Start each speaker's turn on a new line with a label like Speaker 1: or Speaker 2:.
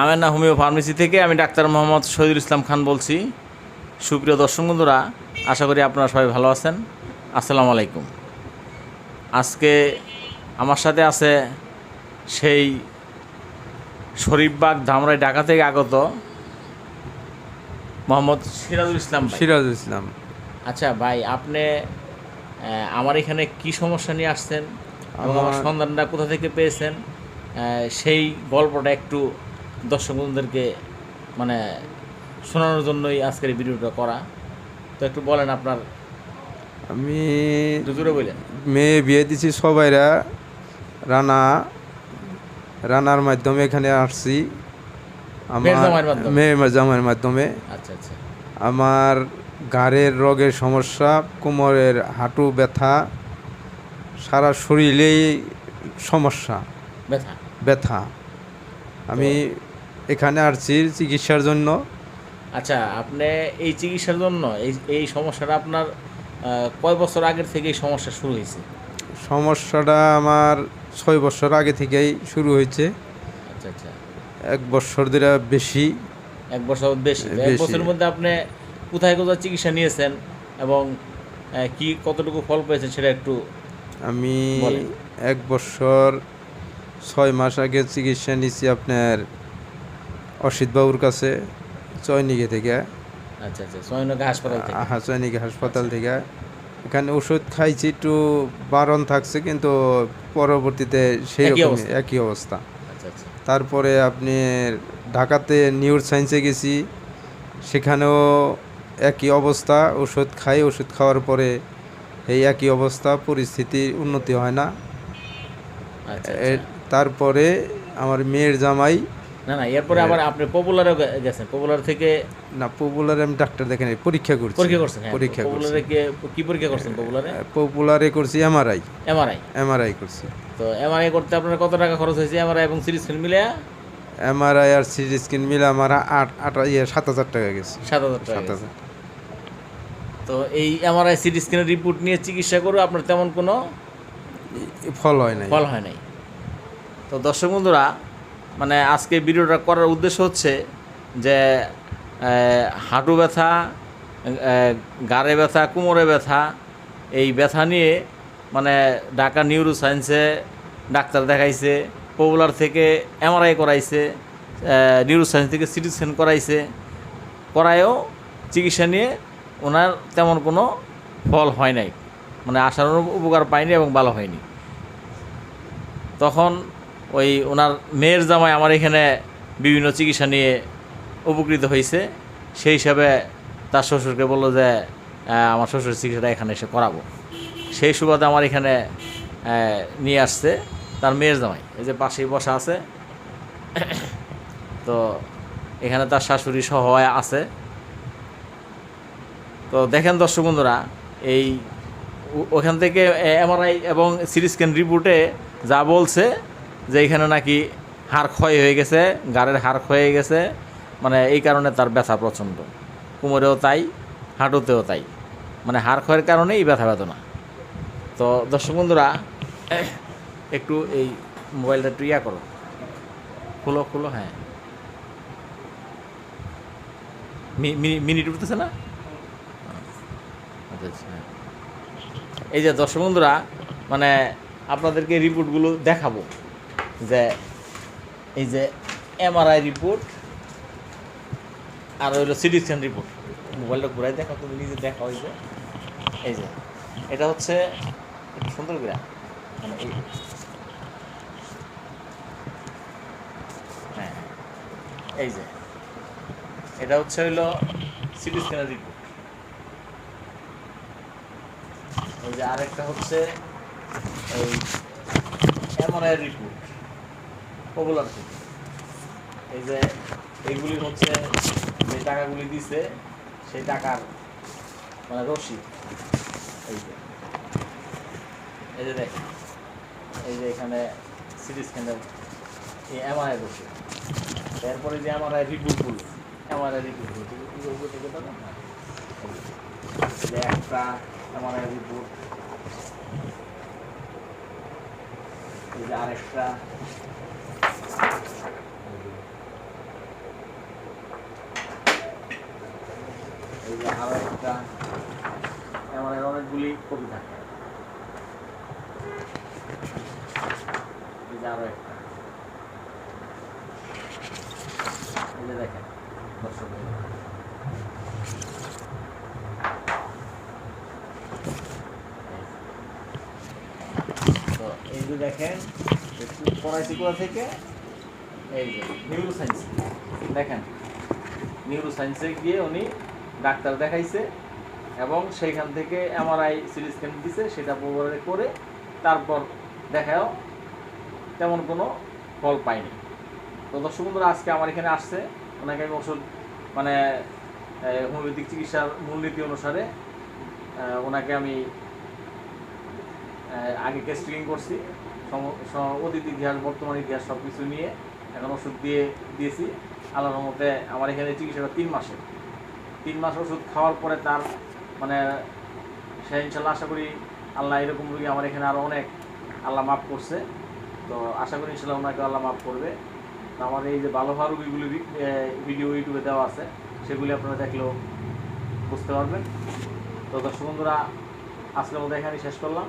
Speaker 1: Amena homeo pharmacy থেকে আমি doctor Mohammad Shahidul Islam Khan বলছি। সুপ্রিয় দর্শক বন্ধুরা আশা করি আপনারা সবাই ভালো আছেন। আসসালামু আলাইকুম। আজকে আমার সাথে আছে সেই শরীফবাগ ধামরাই ঢাকা থেকে আগত মোহাম্মদ সিরাজুল ইসলাম
Speaker 2: সিরাজুল ইসলাম।
Speaker 1: আচ্ছা ভাই আপনি আমার এখানে কি সমস্যা নিয়ে আসছেন এবং আমার
Speaker 2: আমার-
Speaker 1: সন্ধানটা কোথা থেকে পেয়েছেন? সেই গল্পটা একটু দর্শক বন্ধুদেরকে মানে শোনানোর জন্যই আজকের এই ভিডিওটা করা। তো একটু বলেন আপনার
Speaker 2: আমি
Speaker 1: একটু জোরে বলেন।
Speaker 2: মেয়ে বিয়ে দিছি সবাইরা রানা রানার মাধ্যমে এখানে আসছি।
Speaker 1: আমার জামাইয়ের মাধ্যমে? আচ্ছা আচ্ছা।
Speaker 2: আমার ঘাড়ের রোগের সমস্যা কোমরের হাঁটু ব্যথা সারা শরীরেই সমস্যা।
Speaker 1: ব্যথা?
Speaker 2: ব্যথা। আমি এখানে আসছি চিকিৎসার জন্য।
Speaker 1: আচ্ছা আপনি এই চিকিৎসার জন্য এই এই সমস্যাটা আপনার কয় বছর আগের থেকে এই সমস্যা শুরু হয়েছে?
Speaker 2: সমস্যাটা আমার ছয় বছর আগে থেকেই শুরু হয়েছে।
Speaker 1: আচ্ছা আচ্ছা।
Speaker 2: এক বছর ধরে বেশি।
Speaker 1: এক বছর বেশি। এক বছরের মধ্যে আপনি কোথায় কোথায় চিকিৎসা নিয়েছেন এবং কি কতটুকু ফল পেয়েছেন সেটা একটু
Speaker 2: আমি এক বছর ছয় মাস আগে চিকিৎসা নিয়েছি আপনার অসিত বাবুর কাছে চয়নিকে থেকে।
Speaker 1: আচ্ছা আচ্ছা হাসপাতাল থেকে।
Speaker 2: আহা চয়নিকে হাসপাতাল থেকে। এখানে ওষুধ খাইছি একটু বারণ থাকছে কিন্তু পরবর্তীতে সেই
Speaker 1: একই অবস্থা?
Speaker 2: একই অবস্থা।
Speaker 1: আচ্ছা আচ্ছা।
Speaker 2: তারপরে আপনি ঢাকাতে নিউর সায়েন্সে গেছি। সেখানেও একই অবস্থা ওষুধ খাই ওষুধ খাওয়ার পরে এই একই অবস্থা পরিস্থিতির উন্নতি হয় না।
Speaker 1: আচ্ছা।
Speaker 2: তারপরে আমার মেয়ের জামাই
Speaker 1: না না এরপরে আবার আপনি পপুলারে গেছেন। পপুলার থেকে
Speaker 2: না পপুলারে আমি ডাক্তার দেখে নাই পরীক্ষা করছি।
Speaker 1: পরীক্ষা করছেন হ্যাঁ।
Speaker 2: পরীক্ষা
Speaker 1: পপুলারে কে পরীক্ষা করছেন পপুলারে
Speaker 2: পপুলারে করছি এমআরআই
Speaker 1: এমআরআই
Speaker 2: এমআরআই করছি।
Speaker 1: তো এমআরআই করতে আপনার কত টাকা খরচ হয়েছে? এমআরআই এবং সিরিজ ফিল্ম মিলে
Speaker 2: এমআরআই আর সিটি স্ক্যান মিলে আমার আট আট ইয়ে সাত হাজার টাকা গেছে।
Speaker 1: সাত হাজার টাকা
Speaker 2: সাত হাজার।
Speaker 1: তো এই এমআরআই সিটি স্ক্যানের রিপোর্ট নিয়ে চিকিৎসা করে আপনার তেমন কোনো
Speaker 2: ফল হয় নাই।
Speaker 1: ফল হয় নাই। তো দর্শক বন্ধুরা মানে আজকে ভিডিওটা করার উদ্দেশ্য হচ্ছে যে হাঁটু ব্যথা গাড়ে ব্যথা, কোমরে ব্যথা, এই ব্যথা নিয়ে মানে ঢাকা নিউরো সায়েন্সে ডাক্তার দেখাইছে, পপুলার থেকে এমআরআই করাইছে নিউরো সায়েন্স থেকে সিটি স্ক্যান করাইছে, করায়ও চিকিৎসা নিয়ে ওনার তেমন কোনো ফল হয় নাই। মানে আশার উপকার পায়নি এবং ভালো হয়নি। তখন ওই ওনার মেয়ের জামাই আমার এখানে বিভিন্ন চিকিৎসা নিয়ে উপকৃত হয়েছে। সেই হিসাবে তার শ্বশুরকে বলল যে আমার শ্বশুর চিকিৎসাটা এখানে এসে করাবো। সেই সুবাদে আমার এখানে নিয়ে আসছে তার মেয়ের জামাই। এই যে পাশেই বসা আছে। তো এখানে তার শাশুড়ি সহ আছে। তো দেখেন দর্শক বন্ধুরা, এই ওখান থেকে এমআরআই এবং সিটি স্ক্যান রিপোর্টে যা বলছে যে এখানে নাকি হাড় ক্ষয় হয়ে গেছে, গাড়ের হাড় ক্ষয় হয়ে গেছে মানে এই কারণে তার ব্যথা প্রচণ্ড। কোমরেও তাই, হাঁটুতেও তাই। মানে হাড় ক্ষয়ের কারণে এই ব্যথা বেদনা। তো দর্শক বন্ধুরা, একটু এই মোবাইলটা একটু ইয়া করো। খুলো খুলো হ্যাঁ। মিনিট উঠতেছে না? আচ্ছা আচ্ছা হ্যাঁ। এই যে দর্শক বন্ধুরা মানে আপনাদেরকে রিপোর্টগুলো দেখাবো। যে এই যে এমআরআই রিপোর্ট আর হইল সিটি স্ক্যান রিপোর্ট মোবাইলটা ঘুরাই দেখা, তুমি নিজে দেখা হয়েছে এই যে, এটা হচ্ছে সুন্দর করে। মানে এই হ্যাঁ এই যে। এটা হচ্ছে হইল সিটি স্ক্যানের রিপোর্ট ওই যে আরেকটা হচ্ছে এই এমআরআই রিপোর্ট পপুলার এই যে এইগুলি হচ্ছে যে টাকাগুলি দিছে, সেই টাকার মানে রসিদ। এই যে। এই যে দেখ এই যে এখানে সিটি স্ক্যানের এই এমআরআই রসিদ। এরপরে যে এমআরআই রিপোর্টগুলো এমআরআই না? একটা এমআরআই রিপোর্ট এই যে আরেকটা যে আরও একটা অনেকগুলি থাকে আরও একটা। দেখেন, দর্শক। তো এই যে দেখেন কোথা থেকে, এই যে নিউরো সায়েন্স দেখেন নিউরো সায়েন্সে গিয়ে উনি ডাক্তার দেখাইছে এবং সেইখান থেকে এমআরআই সিটি স্ক্যান দিছে, সেটা করে তারপর দেখাও তেমন কোনো ফল পাইনি। তো দর্শক বন্ধুরা, আজকে আমার এখানে আসছে। ওনাকে আমি ওষুধ মানে হোমিওপ্যাথিক চিকিৎসার মূলনীতি অনুসারে ওনাকে আমি আগে টেস্টিং করছি। অতীত ইতিহাস, বর্তমান ইতিহাস সব কিছু নিয়ে এখন ওষুধ দিয়ে দিয়েছি। আল্লাহর রহমতে আমার এখানে চিকিৎসাটা তিন মাসে। তিন মাস ওষুধ খাওয়ার পরে তার মানে সে ইনশাল্লাহ আশা করি আল্লাহ এরকম রোগী আমার এখানে আরও অনেক আল্লাহ মাফ করছে। তো আশা করি ইনশাল্লাহ ওনাকে আল্লাহ মাফ করবে। তো আমার এই যে ভালো হওয়া রোগীগুলি ভিডিও ইউটিউবে দেওয়া আছে, সেগুলি আপনারা দেখলেও বুঝতে পারবেন। তো দর্শক বন্ধুরা, আজকের মতো এখানে শেষ করলাম।